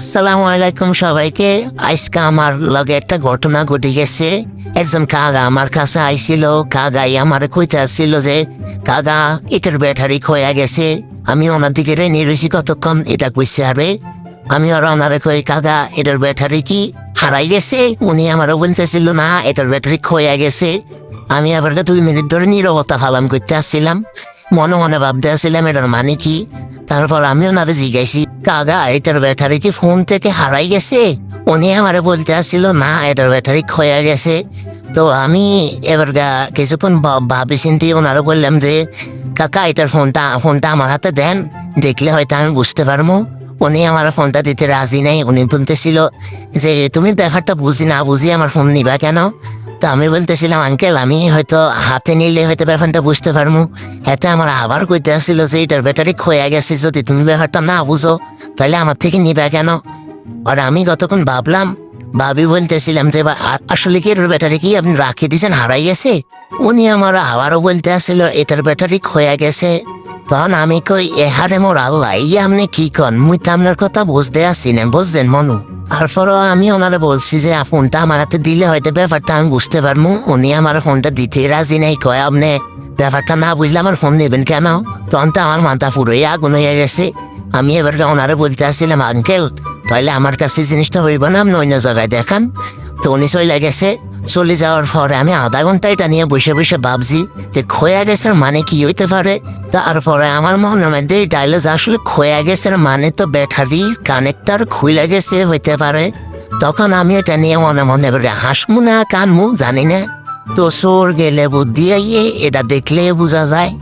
সালামু আলাইকুম সবাইকে। আজকে আমার লগে একটা ঘটনা ঘটে গেছে। একজন কাগা আমার কাছে আইছিল। কাগাই আমার কইতে আসছিল যে কাগা এটার ব্যাটারি খোয়া গেছে। আমি ওনার দিকে রেনি রয়েছি কতক্ষণ? এটা কইছে, আরে, আমি আর ওনারে কই কাগা এটার ব্যাটারি কি হারাই গেছে? উনি আমারও বলতেছিল, না, এটার ব্যাটারি খোয়া গেছে। আমি আবার দুই মিনিট ধরে নীরবতা ফালাম করতে আসছিলাম। মনে মনে ভাবতে আসছিলাম, এটার মানে কি? তারপর আমি ওনারে জিজ্ঞাসি কাগা এটার ব্যাটারি কি ফোন থেকে হারাই গেছে? উনি আমারে বলতে আসছিল, না, এটার ব্যাটারি খয়া গেছে। তো আমি এবার কিছুক্ষণ ভাবি চিন্তি ওনারে বললাম যে, কাকা, এটার ফোনটা ফোনটা আমার হাতে দেন, দেখলে হয়তো আমি বুঝতে পারব। উনি আমার ফোনটা দিতে রাজি নাই, উনি বলতেছিল যে, তুমি ব্যাপারটা বুঝি না, বুঝি আমার ফোন নিবা কেন? তো আমি বলতেছিলাম, আঙ্কেল, আমি হয়তো হাতে নিলে হয়তো ব্যাপারটা বুঝতে পারব এতে আমার আবার কইতে আসছিল যে, এটার ব্যাটারি খোয়া গেছে, যদি তুমি ব্যাপারটা না বুঝো তাহলে আমার থেকে নিবা কেন? আর আমি গতক্ষণ ভাবলাম, ভাবি বলতেছিলাম যে আসলে কি এটার ব্যাটারি কি আপনি রাখিয়ে দিয়েছেন হারাই গেছে? উনি আমার আবারও বলতে আসছিল এটার ব্যাটারি খোয়া গেছে। তখন আমি কই এহারে মোর আল্লাহ ইয়ে আপনি কি কন? মুই তো আপনার কথা বুঝতে আসি না বুঝলেন মনু? তারপরও আমি ওনারে বলছি যে ফোনটা আমার হাতে দিলে হয়তো ব্যাপারটা আমি বুঝতে পারব। উনি আমার ফোনটা দিতে রাজি নাই। কয়, আপনি ব্যাপারটা না বুঝলে আমার ফোন নেবেন কেন? তখন তো আমার মাথা পুরোই আগুন হয়ে গেছে। আমি এবার ওনারে বলতে আসছিলাম, আঙ্কেল তাহলে আমার কাছে জিনিসটা হইব না, আপনি অন্য জায়গায় দেখান। তো উনি চলে গেছে। চলে যাওয়ার পরে আমি আধা ঘণ্টা এটা নিয়ে বসে বসে ভাবছি যে খোয়া গেছে মানে কি হইতে পারে। তারপরে আমার মনে মধ্যে ডাইলগ আসলে খোয়া গেছে মানে তো ব্যাটারি কানেক্টার খুলে গেছে হইতে পারে। তখন আমি এটা নিয়ে মনে মনে করে হাসমু না, কানমু, জানি না। তো সোর গেলে বুদ্ধি আইয়ে, এটা দেখলে বোঝা যায়।